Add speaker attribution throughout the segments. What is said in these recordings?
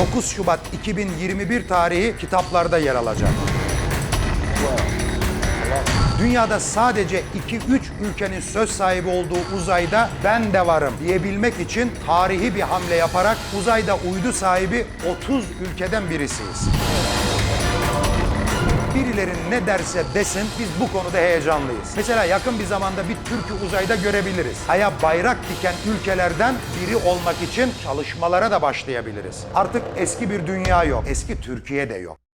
Speaker 1: 9 Şubat 2021 tarihi kitaplarda yer alacak. Dünyada sadece 2-3 ülkenin söz sahibi olduğu uzayda ben de varım diyebilmek için tarihi bir hamle yaparak uzayda uydu sahibi 30 ülkeden birisiyiz. Birileri ne derse desin biz bu konuda heyecanlıyız. Mesela yakın bir zamanda bir Türk'ü uzayda görebiliriz. Aya bayrak diken ülkelerden biri olmak için çalışmalara da başlayabiliriz. Artık eski bir dünya yok, eski Türkiye de yok.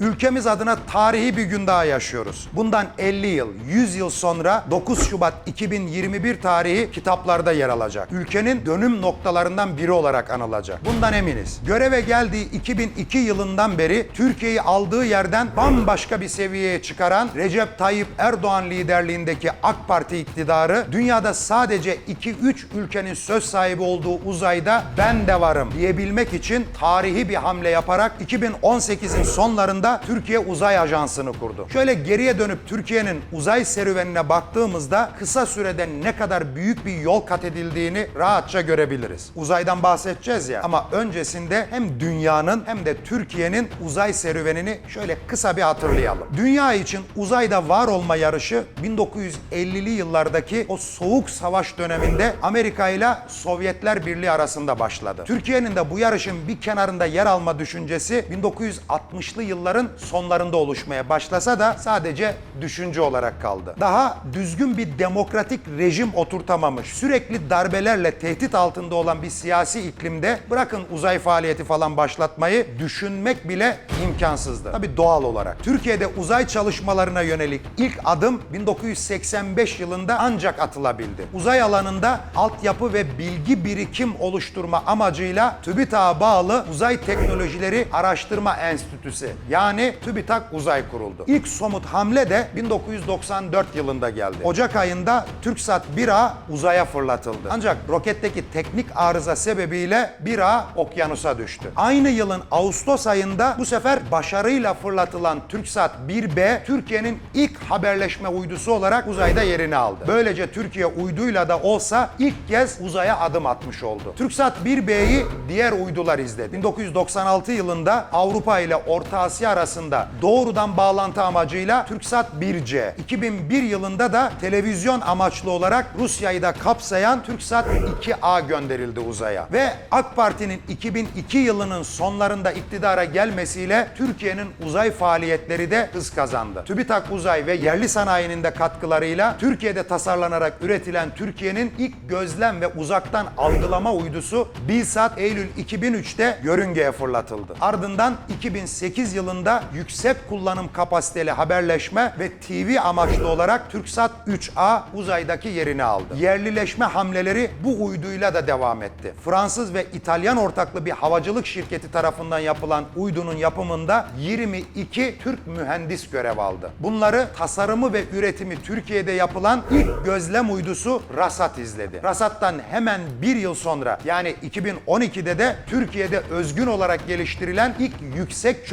Speaker 1: Ülkemiz adına tarihi bir gün daha yaşıyoruz. Bundan 50 yıl, 100 yıl sonra 9 Şubat 2021 tarihi kitaplarda yer alacak. Ülkenin dönüm noktalarından biri olarak anılacak. Bundan eminiz. Göreve geldiği 2002 yılından beri Türkiye'yi aldığı yerden bambaşka bir seviyeye çıkaran Recep Tayyip Erdoğan liderliğindeki AK Parti iktidarı dünyada sadece 2-3 ülkenin söz sahibi olduğu uzayda ben de varım diyebilmek için tarihi bir hamle yaparak 2018'in sonlarında Türkiye Uzay Ajansı'nı kurdu. Şöyle geriye dönüp Türkiye'nin uzay serüvenine baktığımızda kısa sürede ne kadar büyük bir yol kat edildiğini rahatça görebiliriz. Uzaydan bahsedeceğiz ya ama öncesinde hem dünyanın hem de Türkiye'nin uzay serüvenini şöyle kısa bir hatırlayalım. Dünya için uzayda var olma yarışı 1950'li yıllardaki o soğuk savaş döneminde Amerika ile Sovyetler Birliği arasında başladı. Türkiye'nin de bu yarışın bir kenarında yer alma düşüncesi 1960'lı yılların sonlarında oluşmaya başlasa da sadece düşünce olarak kaldı. Daha düzgün bir demokratik rejim oturtamamış, sürekli darbelerle tehdit altında olan bir siyasi iklimde bırakın uzay faaliyeti falan başlatmayı düşünmek bile imkansızdı. Tabii doğal olarak. Türkiye'de uzay çalışmalarına yönelik ilk adım 1985 yılında ancak atılabildi. Uzay alanında altyapı ve bilgi birikim oluşturma amacıyla TÜBİTAK'a bağlı Uzay Teknolojileri Araştırma Enstitüsü yani TÜBİTAK Uzay kuruldu. İlk somut hamle de 1994 yılında geldi. Ocak ayında TürkSat 1A uzaya fırlatıldı. Ancak roketteki teknik arıza sebebiyle 1A okyanusa düştü. Aynı yılın Ağustos ayında bu sefer başarıyla fırlatılan TürkSat 1B Türkiye'nin ilk haberleşme uydusu olarak uzayda yerini aldı. Böylece Türkiye uyduyla da olsa ilk kez uzaya adım atmış oldu. TürkSat 1B'yi diğer uydular izledi. 1996 yılında Avrupa ile Orta Asya arasında doğrudan bağlantı amacıyla TürkSat 1C. 2001 yılında da televizyon amaçlı olarak Rusya'yı da kapsayan TürkSat 2A gönderildi uzaya. Ve AK Parti'nin 2002 yılının sonlarında iktidara gelmesiyle Türkiye'nin uzay faaliyetleri de hız kazandı. TÜBİTAK Uzay ve yerli sanayinin de katkılarıyla Türkiye'de tasarlanarak üretilen Türkiye'nin ilk gözlem ve uzaktan algılama uydusu BİLSAT Eylül 2003'te yörüngeye fırlatıldı. Ardından 2008 yılında yüksek kullanım kapasiteli haberleşme ve TV amaçlı olarak TürkSat 3A uzaydaki yerini aldı. Yerlileşme hamleleri bu uyduyla da devam etti. Fransız ve İtalyan ortaklı bir havacılık şirketi tarafından yapılan uydunun yapımında 22 Türk mühendis görev aldı. Bunları tasarımı ve üretimi Türkiye'de yapılan ilk gözlem uydusu Rasat izledi. Rasat'tan hemen bir yıl sonra yani 2012'de de Türkiye'de özgün olarak geliştirilen ilk yüksek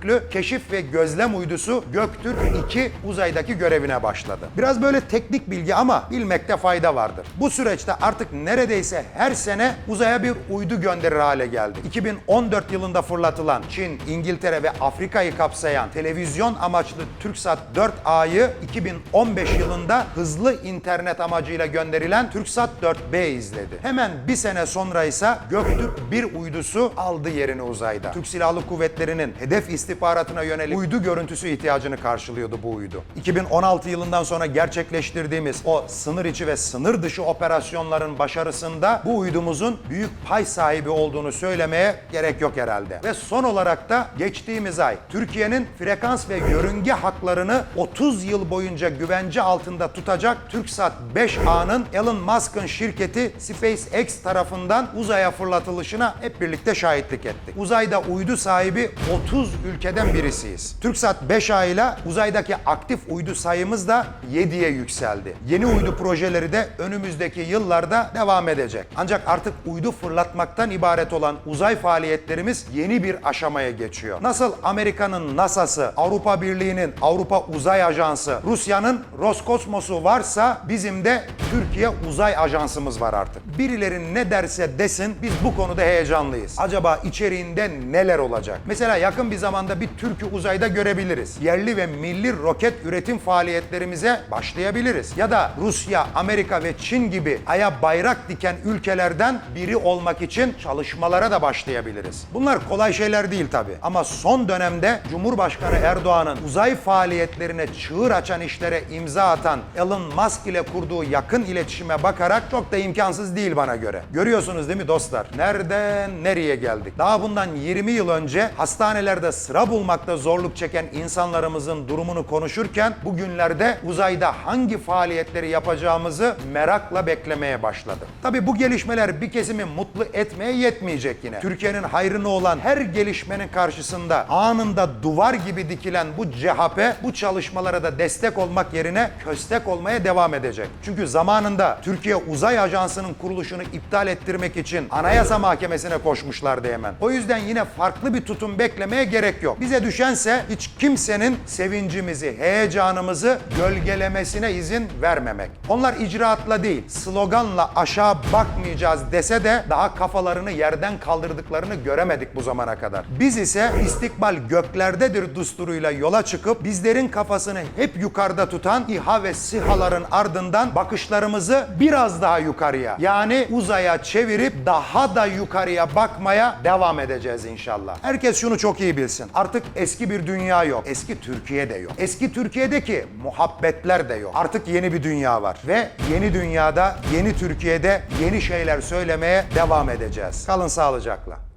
Speaker 1: çözünürlüklü keşif ve gözlem uydusu Göktürk 2 uzaydaki görevine başladı. Biraz böyle teknik bilgi ama bilmekte fayda vardır. Bu süreçte artık neredeyse her sene uzaya bir uydu gönderir hale geldi. 2014 yılında fırlatılan Çin, İngiltere ve Afrika'yı kapsayan televizyon amaçlı TürkSat 4A'yı 2015 yılında hızlı internet amacıyla gönderilen TürkSat 4B izledi. Hemen bir sene sonra ise Göktürk 1 uydusu aldı yerini uzayda. Türk Silahlı Kuvvetleri'nin hedef istihbaratına yönelik uydu görüntüsü ihtiyacını karşılıyordu bu uydu. 2016 yılından sonra gerçekleştirdiğimiz o sınır içi ve sınır dışı operasyonların başarısında bu uydumuzun büyük pay sahibi olduğunu söylemeye gerek yok herhalde. Ve son olarak da geçtiğimiz ay Türkiye'nin frekans ve yörünge haklarını 30 yıl boyunca güvence altında tutacak TürkSat 5A'nın Elon Musk'ın şirketi SpaceX tarafından uzaya fırlatılışına hep birlikte şahitlik ettik. Uzayda uydu sahibi 30 ülkeden birisiyiz. TürkSat 5A ile uzaydaki aktif uydu sayımız da 7'ye yükseldi. Yeni uydu projeleri de önümüzdeki yıllarda devam edecek. Ancak artık uydu fırlatmaktan ibaret olan uzay faaliyetlerimiz yeni bir aşamaya geçiyor. Nasıl Amerika'nın NASA'sı, Avrupa Birliği'nin Avrupa Uzay Ajansı, Rusya'nın Roskosmos'u varsa bizim de Türkiye Uzay Ajansımız var artık. Birileri ne derse desin biz bu konuda heyecanlıyız. Acaba içeriğinde neler olacak? Mesela yakın bir zamanda bir Türk'ü uzayda görebiliriz. Yerli ve milli roket üretim faaliyetlerimize başlayabiliriz. Ya da Rusya, Amerika ve Çin gibi aya bayrak diken ülkelerden biri olmak için çalışmalara da başlayabiliriz. Bunlar kolay şeyler değil tabii. Ama son dönemde Cumhurbaşkanı Erdoğan'ın uzay faaliyetlerine çığır açan işlere imza atan Elon Musk ile kurduğu yakın iletişime bakarak çok da imkansız değil bana göre. Görüyorsunuz değil mi dostlar? Nereden nereye geldik? Daha bundan 20 yıl önce hastanelerde sıra bulmakta zorluk çeken insanlarımızın durumunu konuşurken bugünlerde uzayda hangi faaliyetleri yapacağımızı merakla beklemeye başladım. Tabii bu gelişmeler bir kesimi mutlu etmeye yetmeyecek yine. Türkiye'nin hayrına olan her gelişmenin karşısında anında duvar gibi dikilen bu CHP bu çalışmalara da destek olmak yerine köstek olmaya devam edecek. Çünkü zamanında Türkiye Uzay Ajansı'nın kuruluşunu iptal ettirmek için Anayasa Mahkemesi'ne koşmuşlardı hemen. O yüzden yine farklı bir tutum beklemeye gerek yok. Bize düşense hiç kimsenin sevincimizi, heyecanımızı gölgelemesine izin vermemek. Onlar icraatla değil, sloganla aşağı bakmayacağız dese de daha kafalarını yerden kaldırdıklarını göremedik bu zamana kadar. Biz ise istikbal göklerdedir dusturuyla yola çıkıp bizlerin kafasını hep yukarıda tutan İHA ve SİHA'ların ardından bakışlarımızı biraz daha yukarıya yani uzaya çevirip daha da yukarıya bakmaya devam edeceğiz inşallah. Herkes şunu çok iyi bilsin. Artık eski bir dünya yok. Eski Türkiye de yok. Eski Türkiye'deki muhabbetler de yok. Artık yeni bir dünya var ve yeni dünyada, yeni Türkiye'de yeni şeyler söylemeye devam edeceğiz. Kalın sağlıcakla.